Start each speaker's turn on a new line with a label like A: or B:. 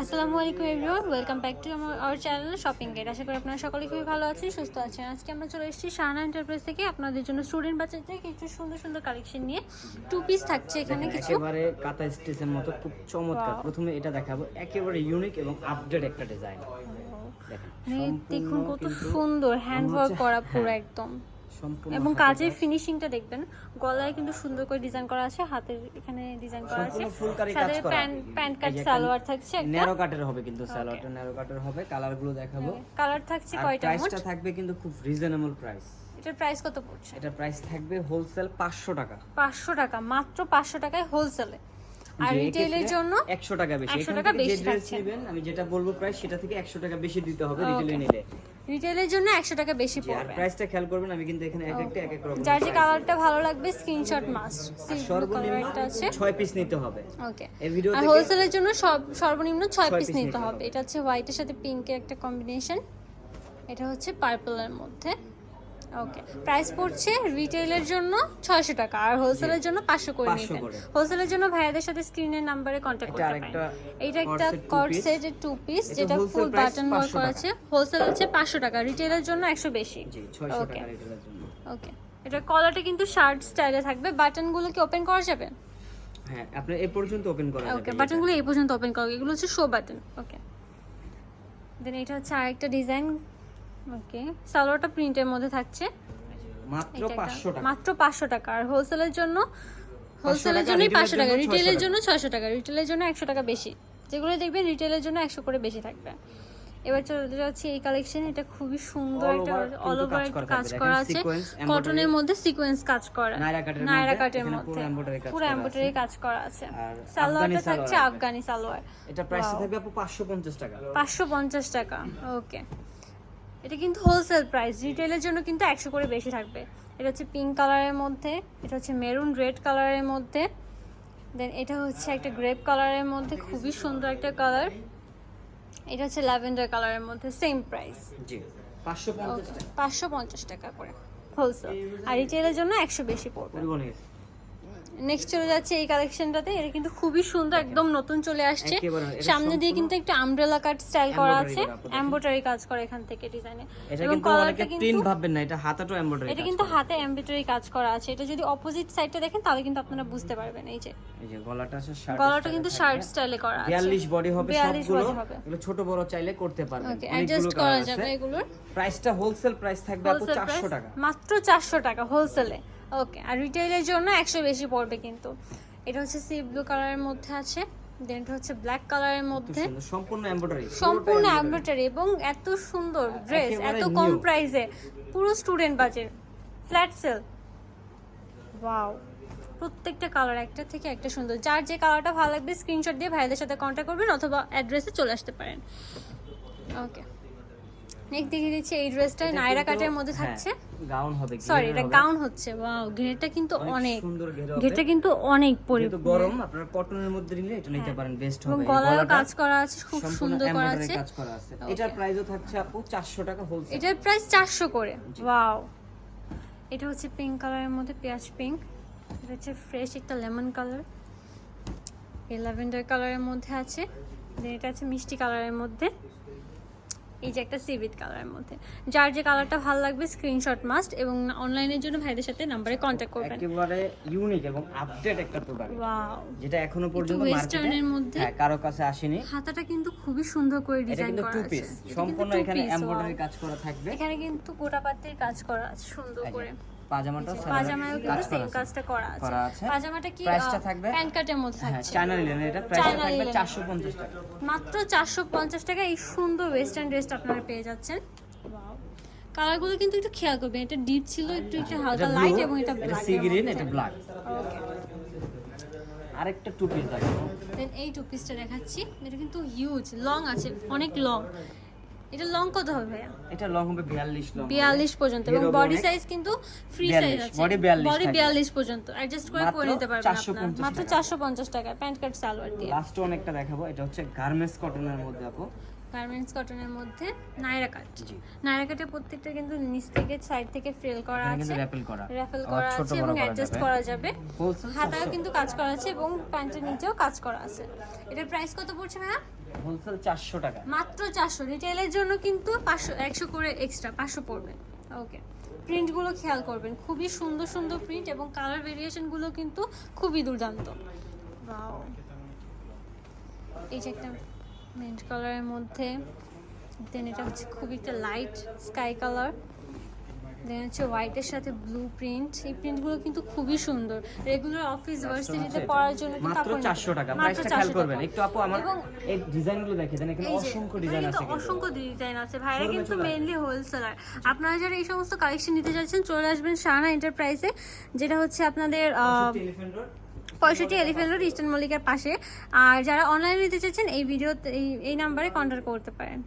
A: আসসালামু আলাইকুম everyone welcome back to আমার চ্যানেল শপিং গেট আশা করি আপনারা সকলে খুবই ভালো আছেন সুস্থ আছেন। আজকে আমরা চলে এসেছি শাহানা এন্টারপ্রাইজ থেকে আপনাদের জন্য স্টুডেন্ট বাচ্চাদের কিছু সুন্দর সুন্দর কালেকশন নিয়ে। টু পিস থাকছে এখানে কিছু।
B: একেবারে কাতা স্টেজের মতো খুব চমৎকার। প্রথমে এটা দেখাবো। একেবারে ইউনিক এবং আপডেট একটা ডিজাইন দেখেন
A: মানে দেখুন কত সুন্দর হ্যান্ড ওয়ার্ক করা পুরো একদম। এবং কাজের ফিনিশিংটা দেখবেন। গলায় কিন্তু সুন্দর করে ডিজাইন করা আছে হাতের এখানে ডিজাইন করা আছে। সাথে প্যান্ট প্যান্ট কাট সালোয়ার থাকছে একটা।
B: ন্যারো কাটের হবে কিন্তু সালোয়ারটা ন্যারো কাটের হবে। কালারগুলো দেখাবো
A: কালার থাকছে কয়টা মোট?
B: প্রাইসটা থাকবে কিন্তু খুব রিজনেবল প্রাইস
A: এটার প্রাইস কত পড়ছে?
B: এটা প্রাইস থাকবে হোলসেল পাঁচশো টাকা।
A: পাঁচশো টাকা মাত্র পাঁচশো টাকায় হোলসেলে আর
B: যে
A: রিটেলের জন্য
B: 100 টাকা বেশি।
A: 100 টাকা বেশি
B: ড্রেস নেবেন আমি যেটা বলব প্রাইস সেটা থেকে 100 টাকা বেশি দিতে হবে. রিটেলে নিলে।
A: রিটেলের জন্য একশো টাকা বেশি
B: জি, আর প্রাইসটা খেয়াল করবেন আমি কিন্তু এখানে এক একটা এক এক রকম
A: যার যে কালারটা ভালো লাগবে স্ক্রিনশট মাস্ট
B: সর্বনিম্ন
A: একটা আছে।
B: 6 পিস নিতে হবে।
A: ওকে।
B: এই ভিডিও
A: আর হোলসেলের জন্য সব সর্বনিম্ন ছয়
B: ছয়
A: পিস নিতে হবে। এটা হচ্ছে হোয়াইটের সাথে পিঙ্কের একটা কম্বিনেশন এটা হচ্ছে পার্পলের মধ্যে। ওকে প্রাইস পড়ছে রিটেলের জন্য ছয়শো টাকা আর হোলসেলের জন্য পাঁচশো করে
B: 500
A: নেবেন হোলসেলের জন্য ভাইয়াদের সাথে স্ক্রিনের নাম্বারে কন্ট্যাক্ট করতে পারেন। এটা একটা কট সেটের টু পিস যেটা ফুল বাটন ওয়ার্ক করা আছে হোলসেল হচ্ছে পাঁচশো টাকা রিটেলের জন্য একশো বেশি।
B: জি 600
A: Okay.
B: টাকা রিটেলের জন্য।
A: ওকে এটা কলারটা কিন্তু শার্ট স্টাইলে থাকবে। বাটনগুলো কি ওপেন করা যাবে?
B: হ্যাঁ আপনি এই পর্যন্ত ওপেন করা
A: ওকে বাটনগুলো এই পর্যন্ত ওপেন করা এগুলো হচ্ছে শো বাটন ওকে দেন এটা হচ্ছে আরেকটা ডিজাইন ওকে। সালোয়ারটা প্রিন্টের মধ্যে থাকছে।
B: মাত্র
A: এটা
B: 500 টাকা।
A: মাত্র পাঁচশো টাকা। আর হোলসেলের জন্য হোলসেলের জন্যই
B: retail-এর
A: পাঁচশো টাকা।
B: জন্য 600
A: রিটেলের। জন্য ছয়শো টাকা। রিটেলের জন্য একশো টাকা বেশি। যেগুলো দেখবেন রিটেলের জন্য একশো করে বেশি থাকবে। এবার চলে যাচ্ছি এই কালেকশন এটা খুবই সুন্দর একটা অল ওভার
B: কাজ করা
A: আছে। কটনের মধ্যে সিকোয়েন্স কাজ করা।
B: নায়রা কাটের মধ্যে, পুরো
A: এমব্রয়ডারি। কাজ করা আছে। সালোয়ারটা থাকছে আফগানি সালোয়ার।
B: এটা প্রাইস থাকবে আপু 550 টাকা।
A: পাঁচশো পঞ্চাশ টাকা। ওকে এটা কিন্তু হোলসেল প্রাইস রিটেলের জন্য কিন্তু একশো করে বেশি থাকবে। এটা হচ্ছে পিঙ্ক কালারের মধ্যে এটা হচ্ছে মেরুন রেড কালারের মধ্যে দেন এটা হচ্ছে একটা গ্রেপ কালারের মধ্যে খুবই সুন্দর একটা কালার এটা হচ্ছে ল্যাভেন্ডার কালারের মধ্যে সেম প্রাইস
B: জি 550
A: পাঁচশো পঞ্চাশ টাকা করে হোলসেল আর রিটেলের জন্য একশো বেশি পড়বে। নেক্সট চলে যাচ্ছে এই কালেকশনটাতে এটা কিন্তু খুবই সুন্দর একদম নতুন চলে আসছে। সামনে দিয়ে কিন্তু একটু আমব্রেলা কাট স্টাইল করা আছে। এমব্রয়ডারি কাজ করা এখান থেকে ডিজাইনে
B: এটা কিন্তু অনেকে
A: কলারটা
B: প্রিন্ট ভাববেন না এটা হাতাটাও এমব্রয়ডারি
A: এটা কিন্তু হাতে এমব্রয়ডারি কাজ করা আছে। এটা যদি অপোজিট সাইডটা দেখেন তাহলে কিন্তু আপনারা বুঝতে পারবেন এই যে।
B: এই যে গলাটা আছে শার্ট
A: গলাটা কিন্তু শার্ট স্টাইলে করা আছে।
B: 42 বডি হবে
A: 42
B: সবগুলো। এগুলো ছোট বড় চাইলে করতে পারবেন।
A: ওকে অ্যাডজাস্ট করা যাবে এগুলোর।
B: প্রাইসটা হোলসেল প্রাইস থাকবে আপু 400 টাকা।
A: মাত্র চারশো টাকা হোলসেলে ওকে আর রিটেলের জন্য একশো বেশি পড়বে কিন্তু। এটা হচ্ছে সি ব্লু কালারের মধ্যে আছে দেন এটা হচ্ছে ব্ল্যাক কালারের মধ্যে।
B: সম্পূর্ণ এমব্রয়ডারি
A: সম্পূর্ণ এমব্রয়ডারি এবং এত সুন্দর ড্রেস এত কম প্রাইসে পুরো student budget flat sale wow প্রত্যেকটা কালার একটা থেকে একটা সুন্দর। যার যে কালারটা ভালো লাগবে স্ক্রিনশট দিয়ে ভাইদের সাথে কন্ট্যাক্ট করবেন অথবা অ্যাড্রেসে চলে আসতে পারেন। ওকে নেক্সট দেখিয়ে দিচ্ছি এই ড্রেসটা নায়রা কাটের মধ্যে থাকছে।
B: গাউন হ্যাঁ, হবে
A: সরি এটা গাউন হচ্ছে ওয়াও ঘেরটা কিন্তু অনেক
B: সুন্দর
A: ঘেরটা কিন্তু অনেক পরি
B: গরম আপনারা কটনের মধ্যে নিলে এটা নিতে পারেন বেস্ট
A: এবং
B: হবে।
A: গলায়ও কাজ করা আছে খুব সুন্দর করা আছে।
B: কাজ করা আছে। এটার প্রাইসও থাকছে আপু 400 টাকা হোলসেল
A: এটার প্রাইস চারশো করে ওয়াও এটা হচ্ছে পিঙ্ক কালারের মধ্যে পেঁয়াজ পিঙ্ক এটা হচ্ছে ফ্রেশ একটা লেমন কালার এই ল্যাভেন্ডার কালারের মধ্যে আছে। এটা আছে মিষ্টি কালারের মধ্যে। এই যে একটা সিভিট কালারের মধ্যে। যার যে কালারটা ভালো লাগবে স্ক্রিনশট মাস্ট এবং অনলাইনের জন্য ভাইদের সাথে নাম্বারে কন্ট্যাক্ট করবেন।
B: একেবারে ইউনিক এবং আপডেট একটা প্রোডাক্ট
A: ওয়াও
B: যেটা এখনও পর্যন্ত মার্কেটে
A: মধ্যে।
B: হ্যাঁ কারও কাছে আসেনি।
A: হাতাটা কিন্তু খুবই সুন্দর করে ডিজাইন করা আছে। এটা কিন্তু
B: সম্পূর্ণ এখানে এমব্রয়ডারি কাজ করা থাকবে।
A: এখানে কিন্তু গোটা পাতির কাজ করা আছে সুন্দর করে।
B: পাজামাটা
A: পাজামায়ও কিন্তু সেম কাজটা করা আছে। পাজামাটা কি
B: প্রাইসটা থাকবে?
A: মধ্যে
B: হ্যাঁ
A: থাকছে।
B: চায়না এটা থাকবে 450 টাকা।
A: মাত্র চারশো পঞ্চাশ টাকা। এই সুন্দর ওয়েস্টার্ন ড্রেসটা আপনারা পেয়ে যাচ্ছেন। কালারগুলো কিন্তু একটু খেয়াল করবেন এটা ডিপ ছিল একটু একটু হালকা লাইট এবং এটা
B: এটা
A: ব্ল্যাক
B: সি গ্রিন এটা ব্ল্যাক
A: ওকে
B: আরেকটা টু পিস দেখাবো।
A: দেন এই টু পিসটা দেখাচ্ছি। এটা কিন্তু হিউজ লং আছে অনেক লং এটা লং কত হবে ভাইয়া?
B: এটা লং হবে 42 লং
A: বিয়াল্লিশ পর্যন্ত এবং বডি সাইজ কিন্তু ফ্রি সাইজ আছে।
B: body 42
A: বডি
B: থাকবে।
A: বিয়াল্লিশ পর্যন্ত। অ্যাডজাস্ট করে
B: মাত্র
A: পরে নিতে পারবেন আপনারা।
B: 450
A: মাত্র
B: টাকা।
A: প্যান্ট কাট সালোয়ার দিয়ে।
B: লাস্ট অনেকটা দেখাবো এটা হচ্ছে গার্মেন্টস কটনের মধ্যে আপু।
A: গার্মেন্টস কটনের মধ্যে নায়রা কাট
B: জি।
A: নায়রা কাটের প্রত্যেকটা কিন্তু নিচ থেকে সাইড থেকে ফ্রেল করা আছে।
B: র্যাপেল করা। আবার
A: করা আছে এবং অ্যাডজাস্ট করা যাবে। হাতায়ও কিন্তু কাজ করা আছে এবং প্যান্টের নিচেও কাজ করা আছে। এটার প্রাইস কত পড়ছে ভাইয়া?
B: হোলসেল চারশো টাকা।
A: মাত্র চারশো। রিটেলের জন্য কিন্তু পাঁচশো, একশো করে এক্সট্রা পাঁচশো পড়বে। ওকে প্রিন্টগুলো খেয়াল করবেন, খুবই সুন্দর সুন্দর প্রিন্ট এবং কালার ভেরিয়েশনগুলো কিন্তু খুবই দুর্দান্ত। Wow. এই যে একটা মেন্ট কালারের মধ্যে দেন এটা হচ্ছে খুবই একটা লাইট স্কাই কালার দেন হচ্ছে হোয়াইটের সাথে ব্লু প্রিন্ট এই প্রিন্টগুলো কিন্তু খুবই সুন্দর। রেগুলার অফিস ভার্সিটিতে পড়ার জন্য
B: মাত্র
A: কাপড় নিতে-
B: চারশো টাকা।
A: মাত্র
B: প্রাইসটা খেয়াল করবেন। একটু আপু আমার এই ডিজাইনগুলো দেখে দেন এখানে অসংখ্য ডিজাইন আছে কিন্তু।
A: অসংখ্য ডিজাইন আছে। ভাইরা কিন্তু মেইনলি হোলসেলার আপনারা যারা এই সমস্ত কালেকশন নিতে যাচ্ছেন চলে আসবেন শাহানা এন্টারপ্রাইজে যেটা হচ্ছে আপনাদের পঁয়ষট্টি এলিফেন্ট রোড ইস্টার্ন মল্লিকের পাশে। আর যারা অনলাইনে নিতে চাচ্ছেন এই ভিডিও এই এই নাম্বারে কন্ট্যাক্ট করতে পারেন।